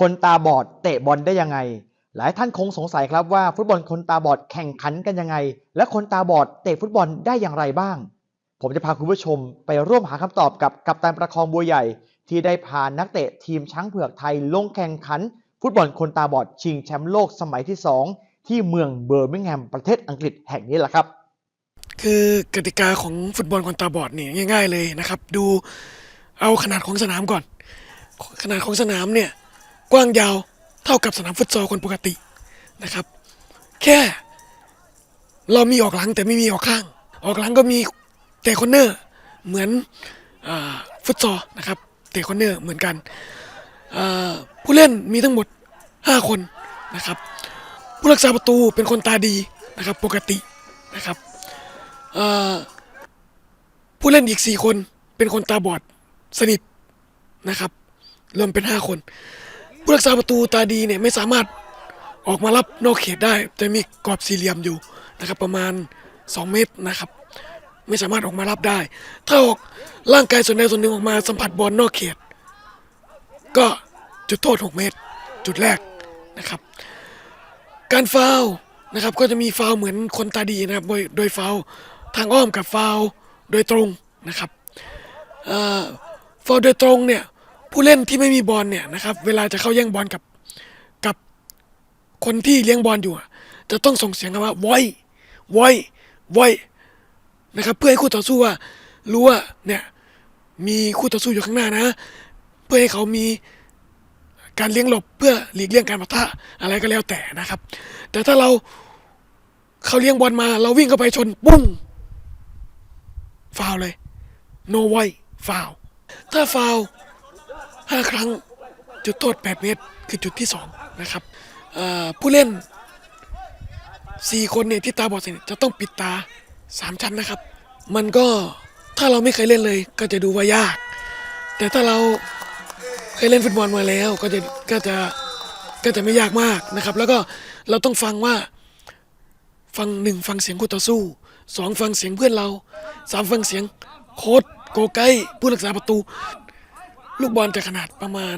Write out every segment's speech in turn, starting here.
คนตาบอดเตะบอลได้ยังไง หลายท่านคงสงสัยครับว่าฟุตบอลคนตาบอดแข่งขันกันยังไง และคนตาบอดเตะฟุตบอลได้อย่างไรบ้าง ผมจะพาคุณผู้ชมไปร่วมหาคำตอบกับกัปตันประคองบัวใหญ่ ที่ได้พานักเตะทีมช้างเผือกไทยลงแข่งขัน ฟุตบอลคนตาบอดชิงแชมป์โลกสมัยที่ 2 ที่เมืองเบอร์มิงแฮมประเทศอังกฤษแห่งนี้แหละครับ คือกติกาของฟุตบอลคนตาบอดนี่ง่าย ๆ เลยนะครับ ดูเอาขนาดของสนามก่อน ขนาดของสนามเนี่ย กว้างยาวเท่ากับสนามฟุตซอลคนปกตินะครับ แค่เรามีออกหลังแต่ไม่มีออกข้าง ออกหลังก็มีเตะคอนเนอร์เหมือนอฟุตซอลนะครับเตะคอนเนอร์เหมือนกัน ผู้เล่นมีทั้งหมด 5 คนนะครับ ผู้รักษาประตูเป็นคนตาดีนะครับปกตินะครับผู้เล่นอีกสี่คนเป็นคนตาบอดสนิทนะครับ รวมเป็นห้าคน ผู้รักษาประตูตาดีเนี่ยไม่สามารถออกมารับนอกเขตได้ จะมีกรอบสี่เหลี่ยมอยู่นะครับ ประมาณ 2 เมตรนะครับ ไม่สามารถออกมารับได้ ถ้าออกร่างกายส่วนใดส่วนหนึ่งออกมาสัมผัสบอลนอกเขต ก็จุดโทษ 6 เมตร จุดแรกนะครับ การฟาวนะครับก็จะมีฟาวเหมือนคนตาดีนะครับ โดยโดยฟาวทางอ้อมกับฟาวโดยตรงนะครับฟาวโดยตรงเนี่ย ผู้เล่นที่ไม่มีบอลเนี่ยนะครับ เวลาจะเข้าแย่งบอลกับกับคนที่เลี้ยงบอลอยู่อะจะต้องส่งเสียงกันว่าไว้ไว้ไว้นะครับ เพื่อให้คู่ต่อสู้ว่ารู้ว่าเนี่ยมีคู่ต่อสู้อยู่ข้างหน้านะ เพื่อให้เขามีการเลี้ยงหลบเพื่อหลีกเลี่ยงการปะทะอะไรก็แล้วแต่นะครับ แต่ถ้าเราเขาเลี้ยงบอลมา เราวิ่งเข้าไปชนปุ้งฟาวเลย no way ฟาวถ้าฟาว ห้าครั้ง จุดโทษ8เมตร คือจุดที่2นะครับผู้เล่น4คนเนี่ยที่ตาบอดสนิทจะต้องปิดตา3ชั้นนะครับ มันก็ถ้าเราไม่เคยเล่นเลยก็จะดูว่ายาก แต่ถ้าเราเคยเล่นฟุตบอลมาแล้วก็จะก็จะก็จะไม่ยากมากนะครับ แล้วก็เราต้องฟังว่าฟังหนึ่งฟังเสียงคู่ต่อสู้สองฟังเสียงเพื่อนเราสามฟังเสียงโค้ดโกไกผู้รักษาประตู ลูกบอลจะขนาดประมาณ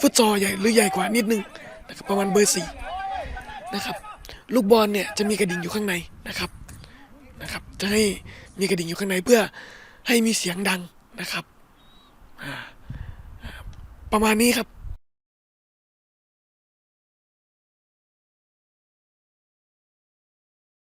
ฟุตซอลใหญ่หรือใหญ่กว่านิดนึงนะครับประมาณเบอร์สี่นะครับลูกบอลเนี่ยจะมีกระดิ่งอยู่ข้างในนะครับนะครับจะให้มีกระดิ่งอยู่ข้างในเพื่อให้มีเสียงดังนะครับประมาณนี้ครับ